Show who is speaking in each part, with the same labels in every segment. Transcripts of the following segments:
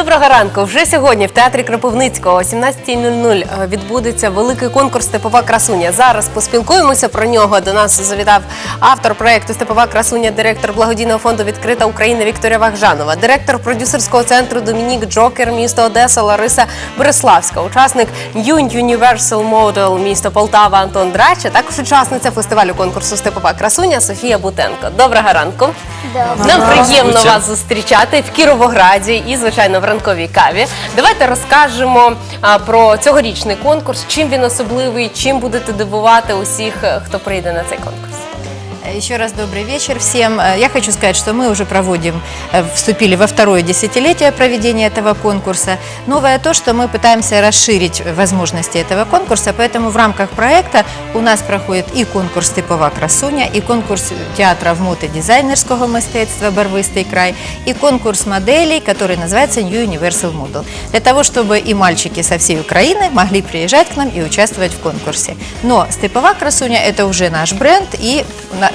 Speaker 1: Доброго ранку. Вже сьогодні в театрі Кропивницького о 17.00 е, відбудеться великий конкурс Степова красуня. Зараз поспілкуємося про нього. До нас завітав автор проєкту Степова красуня, директор благодійного фонду Відкрита Україна Вікторія Вахжанова, директор продюсерського центру Домінік Джокер, місто Одеса Лариса Береславська, учасник Юн Universal Model місто Полтава Антон Драч, а також учасниця фестивалю конкурсу Степова красуня Софія Бутенко. Доброго ранку. Нам приємно вас зустрічати в Кіровограді і, звичайно, в ранковій каві. Давайте розкажемо а, про цьогорічний конкурс, чим він особливий, чим будете дивувати усіх, е, хто прийде на цей конкурс.
Speaker 2: Еще раз добрый вечер всем. Э, Я хочу сказать, что мы уже проводим, э, вступили во второе десятилетие проведения этого конкурса. Новое то, что мы пытаемся расширить возможности этого конкурса, поэтому в рамках проекта у нас проходит и конкурс «Типова красуня», и конкурс театра в мод и дизайнерского мистецтва «Барвистый край», и конкурс моделей, который называется New Universal Model. Для того, чтобы и мальчики со всей Украины могли приезжать к нам и участвовать в конкурсе. Но «Степова красуня» – это уже наш бренд, и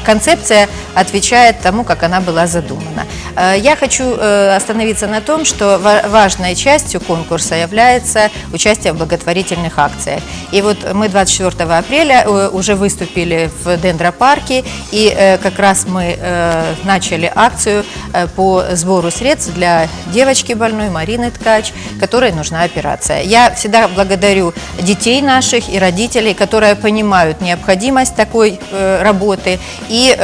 Speaker 2: концепция отвечает тому, как она была задумана. Э, Я хочу э, остановиться на том, что ва- важной частью конкурса является участие в благотворительных акциях. И вот мы 24 апреля э, уже выступили в Дендропарке, и как раз мы начали акцию по сбору средств для девочки больной Марины Ткач, которой нужна операция. Я всегда благодарю детей наших и родителей, которые понимают необходимость такой работы. И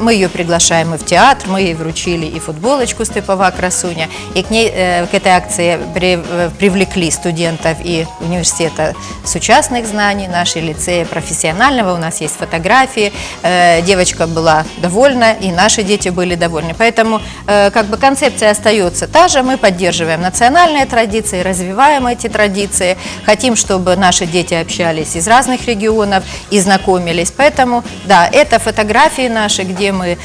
Speaker 2: мы ее приглашаем и в театр, мы ей вручили и футболочку «Степова красуня». И к, ней, э, к этой акции э, привлекли студентов и университета сучасных знаний, нашей лицея профессионального. У нас есть фотографии. Э, Девочка была довольна, и наши дети были довольны. Поэтому как бы концепция остается та же. Мы поддерживаем национальные традиции, развиваем эти традиции. Хотим, чтобы наши дети общались из разных регионов и знакомились. Поэтому, да, это фотографии наши, где мы,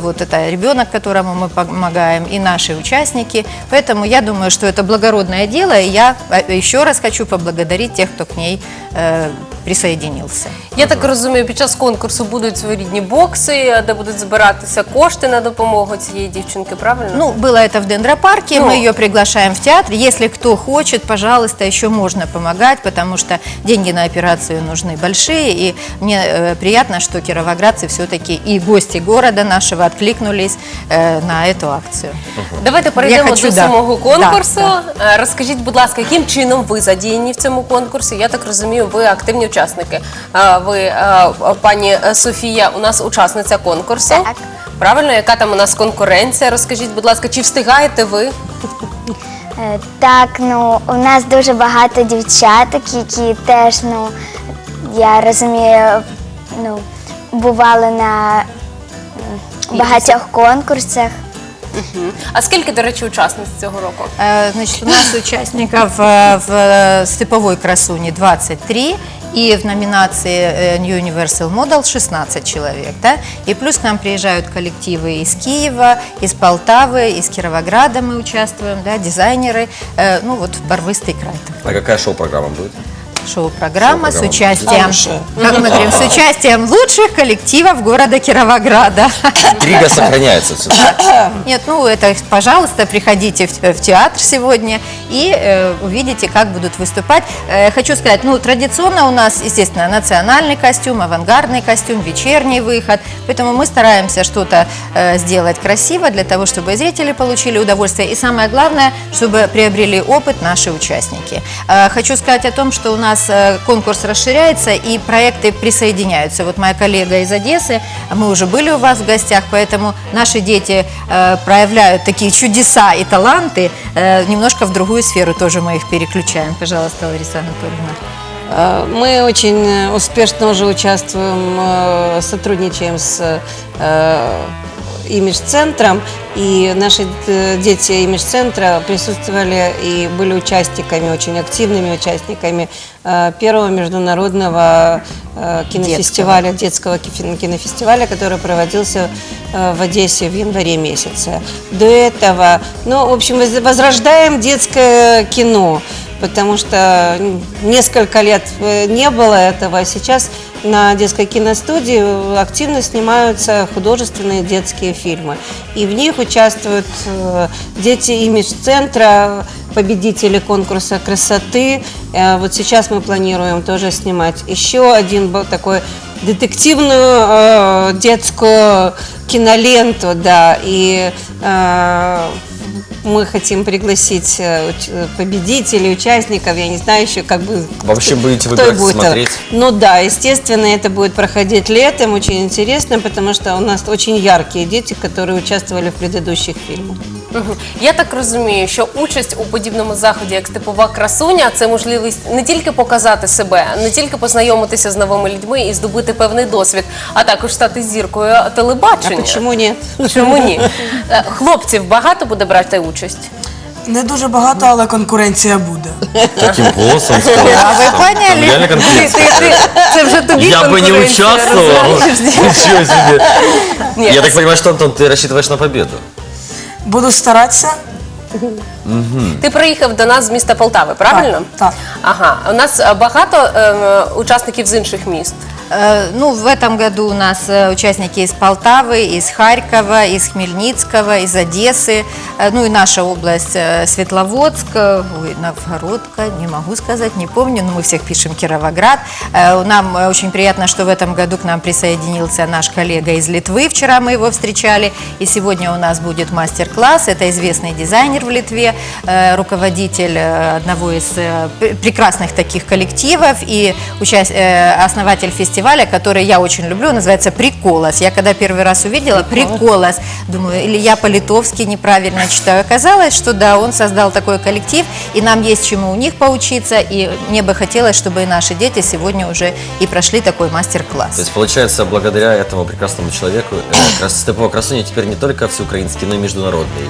Speaker 2: вот это ребенок, которому мы помогаем, и наши участники. Поэтому я думаю, что это благородное дело, и я э, еще раз хочу поблагодарить тех, кто к ней э, присоединился.
Speaker 1: Я так розумію, під час конкурсу будуть своєрідні бокси, де будуть збиратися кошти на допомогу цієї дівчинки, правильно?
Speaker 2: Ну, было это в Дендропарке,
Speaker 1: Ну.
Speaker 2: мы ее приглашаем в театр. Если кто хочет, пожалуйста, еще можно помогать, потому что деньги на операцию нужны большие. И мне э, приятно, что кировоградцы все-таки и гости города нашего откликнулись э, на эту акцию.
Speaker 1: Давайте перейдемо
Speaker 2: хочу,
Speaker 1: до
Speaker 2: да.
Speaker 1: самого конкурсу.
Speaker 2: Да,
Speaker 1: Е, Розкажіть, будь ласка, яким чином ви задіяні в цьому конкурсі? Я так розумію, ви активні учасники. Е, Ви, е, пані Софія, у нас учасниця конкурсу.
Speaker 3: Так.
Speaker 1: Правильно, яка там у нас конкуренція? Розкажіть, будь ласка, чи встигаєте ви?
Speaker 3: Е, Так, ну у нас дуже багато дівчаток, які теж, ну я розумію, ну бували на м, багатьох конкурсах.
Speaker 1: А скільки, до речі, учасниць цього року?
Speaker 2: Э, Значит, у нас участников э, в э, степовой красуне 23 и в номинации э, New Universal Model 16 человек. Да? И плюс к нам приезжают коллективы из Киева, из Полтавы, из Кировограда мы участвуем, да, дизайнеры, э, ну вот Барвистый край.
Speaker 4: А какая шоу-программа будет?
Speaker 2: Шоу-программа с участием, как мы говорим, с участием лучших коллективов города Кировограда.
Speaker 4: Интрига сохраняется все.
Speaker 2: Нет, ну это, пожалуйста, приходите в, в театр сегодня и э, увидите, как будут выступать. Э, хочу сказать, ну традиционно у нас, естественно, национальный костюм, авангардный костюм, вечерний выход. Поэтому мы стараемся что-то э, сделать красиво для того, чтобы зрители получили удовольствие. И самое главное, чтобы приобрели опыт наши участники. Э, хочу сказать о том, что у нас э, конкурс расширяется и проекты присоединяются. Вот моя коллега из Одессы, мы уже были у вас в гостях, поэтому наши дети э, проявляют такие чудеса и таланты. Э, немножко в другую сферу тоже мы их переключаем. Пожалуйста, Лариса Анатольевна.
Speaker 5: Мы очень успешно уже участвуем, сотрудничаем с имидж-центром, и наши э, дети имидж-центра присутствовали и были участниками, очень активными участниками э, первого международного э, кинофестиваля, детского кифи- кинофестиваля, который проводился в Одессе в январе месяце. До этого, ну, в общем, воз- возрождаем детское кино, потому что м, несколько лет э, не было этого, а сейчас на детской киностудии активно снимаются художественные детские фильмы. И в них участвуют э, дети имидж-центра, победители конкурса красоты. Э, Вот сейчас мы планируем тоже снимать еще один такой детективную детскую киноленту, да, и мы хотим пригласить э, э, победителей, участников, я не знаю еще, как бы...
Speaker 4: Вообще будете
Speaker 5: кто
Speaker 4: выбирать,
Speaker 5: будет.
Speaker 4: смотреть?
Speaker 5: Ну да, естественно, это будет проходить летом, очень интересно, потому что у нас очень яркие дети, которые участвовали в предыдущих фильмах.
Speaker 1: Мгм. Я так розумію, що участь у подібному заході, як степова красуня, це можливість не тільки показати себе, не тільки познайомитися з новими людьми і здобути певний досвід, а також стати зіркою
Speaker 5: А
Speaker 1: телебачення.
Speaker 5: почему нет?
Speaker 1: Чому ні? Е, Хлопців багато буде брати участь?
Speaker 6: Не дуже багато, але конкуренція буде.
Speaker 4: Таким голосом сказал.
Speaker 2: А вы
Speaker 4: Там
Speaker 2: поняли?
Speaker 4: реально
Speaker 1: Ти,
Speaker 4: конкуренция.
Speaker 1: ти, ти, це вже тобі
Speaker 4: Я бы не
Speaker 1: конкуренція,
Speaker 4: участвовал.
Speaker 1: розумієш?
Speaker 4: Ничего себе.
Speaker 1: Ні,
Speaker 4: Я так понимаю, что, Антон, ты рассчитываешь на победу?
Speaker 6: Буду старатися.
Speaker 1: Ти приїхав до нас з міста Полтави, правильно?
Speaker 6: Так, так.
Speaker 1: Ага. У нас е, багато е, учасників з інших міст.
Speaker 2: Э, Ну, в этом году у нас э, участники из Полтавы, из Харькова, из Хмельницкого, из Одессы, э, ну и наша область Светловодск, ой, Новгородка, не могу сказать, не помню, но мы всех пишем Кировоград. Нам очень приятно, что в этом году к нам присоединился наш коллега из Литвы, вчера мы его встречали, и сегодня у нас будет мастер-класс, это известный дизайнер в Литве, руководитель одного из пр- прекрасных таких коллективов и основатель фестиваля, который я очень люблю, называется «Приколос». Я когда первый раз увидела «Приколос», думаю, или я по-литовски неправильно читаю. Оказалось, что да, он создал такой коллектив, и нам есть чему у них поучиться, и мне бы хотелось, чтобы и наши дети сегодня уже и прошли такой
Speaker 4: То
Speaker 2: мастер-класс.
Speaker 4: есть, получается, благодаря этому прекрасному человеку э, степовая красуня теперь не только всеукраинский, но и международный.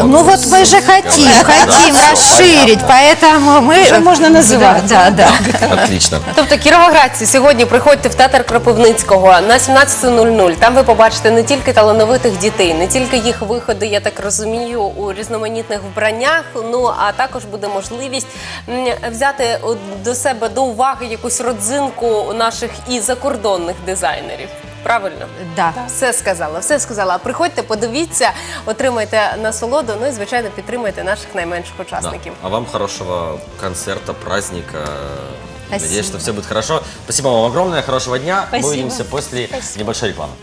Speaker 2: Ну вот мы же хотим, хотим
Speaker 4: Да, всё,
Speaker 2: расширить, поэтому мы...
Speaker 5: Уже можно называть.
Speaker 2: Да, да.
Speaker 4: Отлично.
Speaker 1: Тобто кіровоградці сьогодні приходьте в театр Кропивницького на 17.00. Там ви побачите не тільки талановитих дітей, не тільки їх виходи, я так розумію, у різноманітних вбраннях. Ну а також буде можливість м, взяти от до себе до уваги якусь родзинку наших і закордонних дизайнерів. Правильно?
Speaker 2: Да.
Speaker 1: Все сказала, все сказала. Приходьте, подивіться, отримайте насолоду, ну і звичайно підтримайте наших найменших
Speaker 4: Да.
Speaker 1: учасників.
Speaker 4: А вам хорошого концерта, праздника.
Speaker 2: Спасибо.
Speaker 4: Надеюсь, что все будет хорошо. Спасибо вам огромное, хорошего дня.
Speaker 5: Спасибо.
Speaker 4: Мы увидимся после небольшой рекламы.